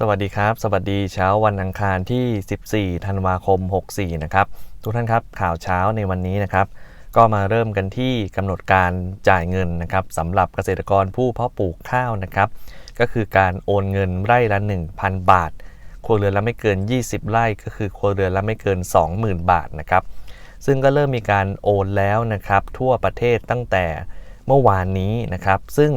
สวัสดีครับ สวัสดีเช้าวันอังคารที่ 14 ธันวาคม 64 นะครับ ทุกท่านครับข่าวเช้าในวันนี้นะครับ ก็มาเริ่มกันที่กำหนดการจ่ายเงินนะครับสำหรับเกษตรกรผู้เพาะปลูกข้าวนะครับ ก็คือการโอนเงินไร่ละ 1,000 บาท ครัวเรือนละไม่เกิน 20 ไร่ ก็คือครัวเรือนละไม่เกิน 20,000 บาทนะครับ ซึ่งก็เริ่มมีการโอนแล้วนะครับทั่วประเทศตั้งแต่เมื่อวานนี้นะครับ ซึ่ง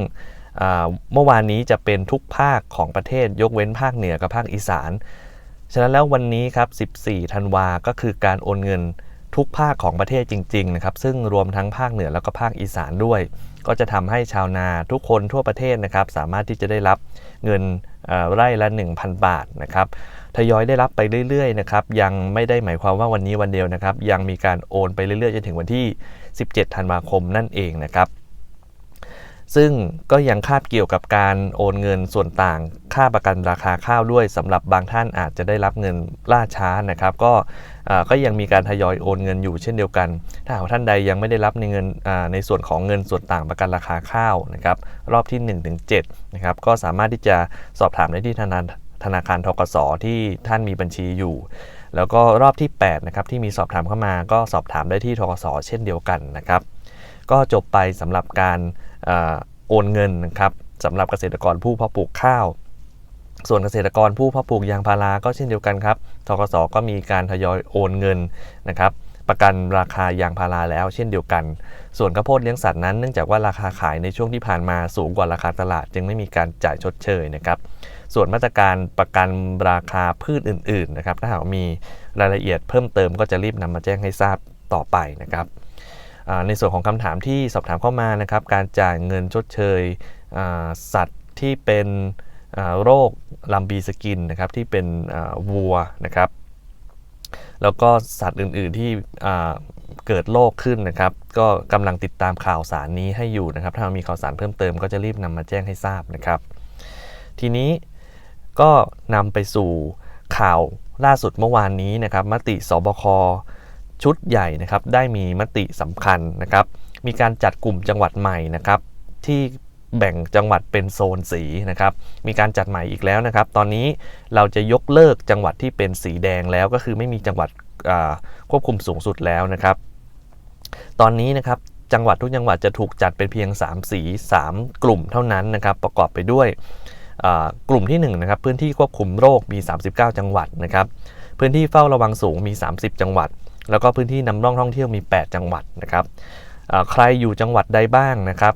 เมื่อวานนี้จะเป็นทุกภาคของประเทศยกเว้นภาคเหนือกับภาคอีสาน ฉะนั้นแล้ววันนี้ครับ 14 ธันวาก็คือการโอนเงินทุกภาคของประเทศจริงๆนะครับซึ่งรวมทั้งภาคเหนือแล้วก็ภาคอีสานด้วย ก็จะทำให้ชาวนาทุกคนทั่วประเทศนะครับสามารถที่จะได้รับเงินไร่ละ 1,000 บาทนะครับทยอยได้รับไปเรื่อยๆนะครับยังไม่ได้หมายความว่าวันนี้วันเดียวนะครับยังมีการโอนไปเรื่อยๆจนถึงวันที่ 17 ธันวาคมนั่นเองนะครับ ซึ่งก็ยังคาบเกี่ยวกับการโอนเงินส่วนต่างค่าประกันราคาข้าวด้วยสำหรับบางท่านอาจจะได้รับเงินล่าช้านะครับ ก็ก็ยังมีการทยอยโอนเงินอยู่เช่นเดียวกัน ถ้าหากท่านใดยังไม่ได้รับในเงินในส่วนของเงินส่วนต่างประกันราคาข้าวนะครับรอบที่1-7นะครับก็สามารถที่จะสอบถามได้ที่ธนาธนาคารทกสที่ท่านมีบัญชีอยู่ แล้วก็รอบที่8นะครับที่มีสอบถามเข้ามา ก็สอบถามได้ที่ทกสเช่นเดียวกันนะครับ ก็จบไปสำหรับการ โอนเงินนะครับสำหรับเกษตรกรผู้เพาะปลูกข้าว ส่วนเกษตรกรผู้เพาะปลูกยางพาราก็เช่นเดียวกันครับทกสก็มีการทยอยโอนเงินนะครับประกันราคายางพาราแล้วเช่นเดียวกัน ส่วนข้าวโพดเลี้ยงสัตว์นั้นเนื่องจากว่าราคาขายในช่วงที่ผ่านมาสูงกว่าราคาตลาด จึงไม่มีการจ่ายชดเชยนะครับ ส่วนมาตรการประกันราคาพืชอื่นๆนะครับถ้าหากมีรายละเอียดเพิ่มเติมก็จะรีบนำมาแจ้งให้ทราบต่อไปนะครับ ในส่วนของคำถามที่สอบถามเข้ามานะครับ การจ่ายเงินชดเชยสัตว์ที่เป็นโรคลัมบีสกินนะครับที่เป็นวัวนะครับ แล้วก็สัตว์อื่น ๆ ที่เกิดโรคขึ้นนะครับ ก็กำลังติดตามข่าวสารนี้ให้อยู่นะครับ ถ้ามีข่าวสารเพิ่มเติมก็จะรีบนำมาแจ้งให้ทราบนะครับ ทีนี้ก็นำไปสู่ข่าวล่าสุดเมื่อวานนี้นะครับ มติสบค ชุดใหญ่นะครับได้มีมติสำคัญนะครับ มีการจัดกลุ่มจังหวัดใหม่นะครับที่แบ่งจังหวัดเป็นโซนสีนะครับ มีการจัดใหม่อีกแล้วนะครับ ตอนนี้เราจะยกเลิกจังหวัดที่เป็นสีแดงแล้วก็คือไม่มีจังหวัดควบคุมสูงสุดแล้วนะครับ ตอนนี้นะครับจังหวัดทุกจังหวัดจะถูกจัดเป็นเพียง 3 สี 3 กลุ่มเท่านั้นนะครับ ประกอบไปด้วยกลุ่มที่1นะครับพื้นที่ควบคุมโรคมี 39 จังหวัดนะครับ พื้นที่เฝ้าระวังสูงมี 30 จังหวัด แล้วก็พื้นที่นำร่องท่องเที่ยวมี 8 จังหวัดนะครับใครอยู่จังหวัดใดบ้างนะครับ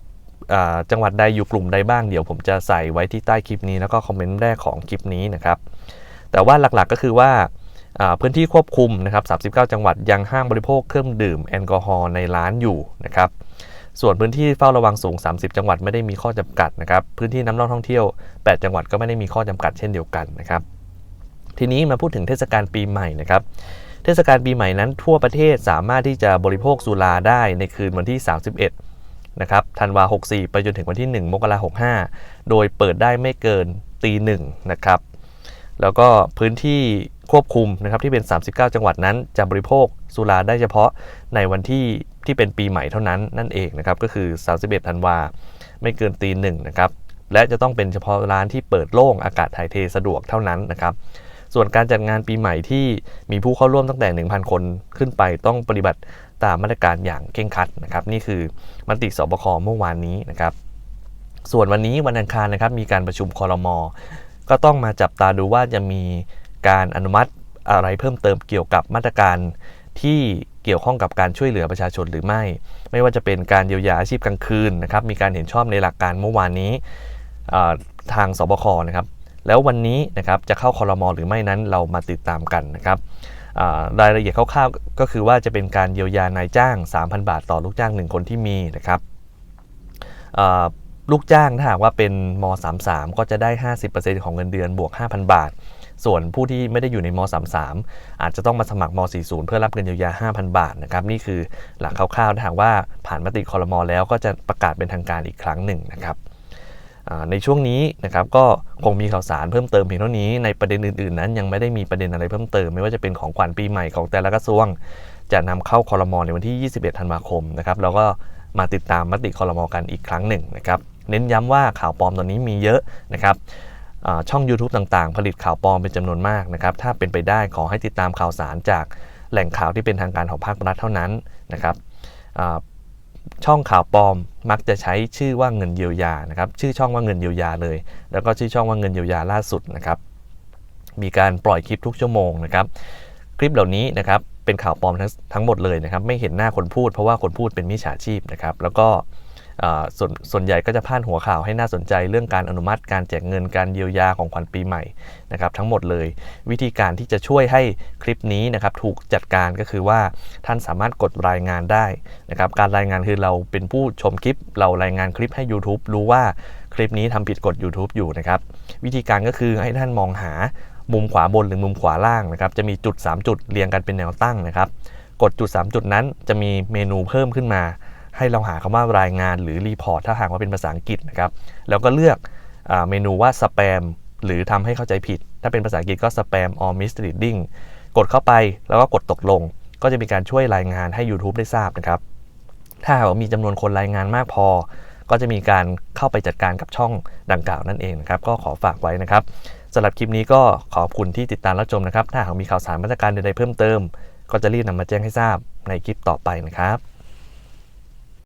จังหวัดใดอยู่กลุ่มใดบ้างเดี๋ยวผมจะใส่ไว้ที่ใต้คลิปนี้แล้วก็คอมเมนต์แรกของคลิปนี้นะครับ แต่ว่าหลักๆก็คือว่าพื้นที่ควบคุมนะครับ 39 จังหวัดยังห้ามบริโภคเครื่องดื่มแอลกอฮอล์ในร้านอยู่นะครับ ส่วนพื้นที่เฝ้าระวังสูง 30 จังหวัดไม่ได้มีข้อจำกัดนะครับ พื้นที่น้ำร่องท่องเที่ยว 8 จังหวัดก็ไม่ได้มีข้อจำกัดเช่นเดียวกันนะครับ ทีนี้มาพูดถึงเทศกาลปีใหม่นะครับ เทศกาลปีใหม่นั้นทั่วประเทศสามารถที่จะบริโภคสุราได้ในคืนวันที่ 31นะครับธันวา 64 ไปจนถึงวันที่ 1 มกราคม 65 โดยเปิดได้ไม่เกินตีหนึ่งนะครับ แล้วก็พื้นที่ควบคุมนะครับที่เป็น 39 จังหวัดนั้นจะบริโภคสุราได้เฉพาะในวันที่ที่เป็นปีใหม่เท่านั้นนั่นเองนะครับก็คือ 31 ธันวา ไม่เกินตีหนึ่งนะครับและจะต้องเป็นเฉพาะร้านที่เปิดโล่งอากาศถ่ายเทสะดวกเท่านั้นนะครับ ส่วนการจัดงานปีใหม่ที่มีผู้เข้าร่วมตั้งแต่ 1,000 คนขึ้นไปต้องปฏิบัติตามมาตรการอย่างเคร่งครัดนะครับนี่คือมติสบคเมื่อวานนี้นะครับส่วนวันนี้วันอังคารนะครับมีการประชุมคอรมอก็ต้องมาจับตาดูว่าจะมีการอนุมัติอะไรเพิ่มเติมเกี่ยวกับมาตรการที่เกี่ยวข้องกับการช่วยเหลือประชาชนหรือไม่ ไม่ว่าจะเป็นการเยียวยาอาชีพกลางคืนนะครับมีการเห็นชอบในหลักการเมื่อวานนี้ทางสบคนะครับ แล้ววันนี้นะครับจะเข้าคอรมอหรือไม่นั้นเรามาติดตามกันนะครับรายละเอียดคร่าวๆก็คือว่าจะเป็นการเยียวยานายจ้าง 3,000 บาทต่อลูกจ้าง 1 คนที่มีนะครับลูกจ้างถ้าหากว่าเป็นม .33 ก็จะได้ 50%ของเงินเดือนบวก 5,000 บาท ส่วนผู้ที่ไม่ได้อยู่ในม .33 อาจจะต้องมาสมัครม .40 เพื่อรับเงินเยียวยา 5,000 บาทนะครับนี่คือหลักคร่าวๆถ้าหากว่าผ่านมติคอรมอแล้วก็จะประกาศเป็นทางการอีกครั้งหนึ่งนะครับ ในช่วงนี้นะครับก็คงมีข่าวสารเพิ่มเติมเพียงเท่านี้ในประเด็นอื่นๆ นั้นยังไม่ได้มีประเด็นอะไรเพิ่มเติม ไม่ว่าจะเป็นของขวัญปีใหม่ของแต่ละกระทรวง จะนำเข้าคอรมอในวันที่ 21 ธันวาคมนะครับเราก็มาติดตามมติคอรมอกันอีกครั้งหนึ่งนะครับเน้นย้ำว่าข่าวปลอมตอนนี้มีเยอะนะครับช่อง YouTube ต่างๆ ผลิตข่าวปลอมเป็นจำนวนมากนะครับถ้าเป็นไปได้ขอให้ติดตามข่าวสารจากแหล่งข่าวที่เป็นทางการของภาครัฐเท่านั้นนะครับ ช่องข่าวปลอมมักจะใช้ชื่อว่าเงินเยียวยานะครับชื่อช่องว่าเงินเยียวยาเลย แล้วก็ชื่อช่องว่าเงินเยียวยาล่าสุดนะครับมีการปล่อยคลิปทุกชั่วโมงนะครับคลิปเหล่านี้นะครับเป็นข่าวปลอมทั้งทั้งหมดเลยนะครับไม่เห็นหน้าคนพูดเพราะว่าคนพูดเป็นมิจฉาชีพนะครับแล้วก็ ส่วนส่วนใหญ่ก็จะพาดหัวข่าวให้น่าสนใจเรื่องการอนุมัติการแจกเงินการเยียวยาของขวัญปีใหม่นะครับทั้งหมดเลย วิธีการที่จะช่วยให้คลิปนี้นะครับถูกจัดการก็คือว่าท่านสามารถกดรายงานได้นะครับการรายงานคือเราเป็นผู้ชมคลิป เรารายงานคลิปให้ YouTube รู้ว่าคลิปนี้ทำผิดกฎ YouTube อยู่นะครับวิธีการก็คือให้ท่านมองหามุมขวาบนหรือมุมขวาล่างนะครับจะมีจุด 3 จุดเรียงกันเป็นแนวตั้งนะครับกดจุด 3 จุดนั้นจะมีเมนูเพิ่มขึ้นมา ให้เราหาคำว่ารายงานหรือรีพอร์ตถ้าหากว่าเป็นภาษาอังกฤษนะครับ แล้วก็เลือกอเมนูว่าสแปมหรือทำให้เข้าใจผิด ถ้าเป็นภาษาอังกฤษก็สแปม or misleading กดเข้าไปแล้วก็กดตกลง ก็จะมีการช่วยรายงานให้ YouTube ได้ทราบนะครับ ถ้าหากว่ามีจำนวนคนรายงานมากพอ ก็จะมีการเข้าไปจัดการกับช่องดังกล่าวนั่นเองนะครับ ก็ขอฝากไว้นะครับสำหรับคลิปนี้ก็ขอบคุณที่ติดตามรับชมนะครับ ถ้าหากมีข่าวสารมาตรการใดๆเพิ่มเติม ก็จะรีบนำมาแจ้งให้ทราบในคลิปต่อไปนะครับ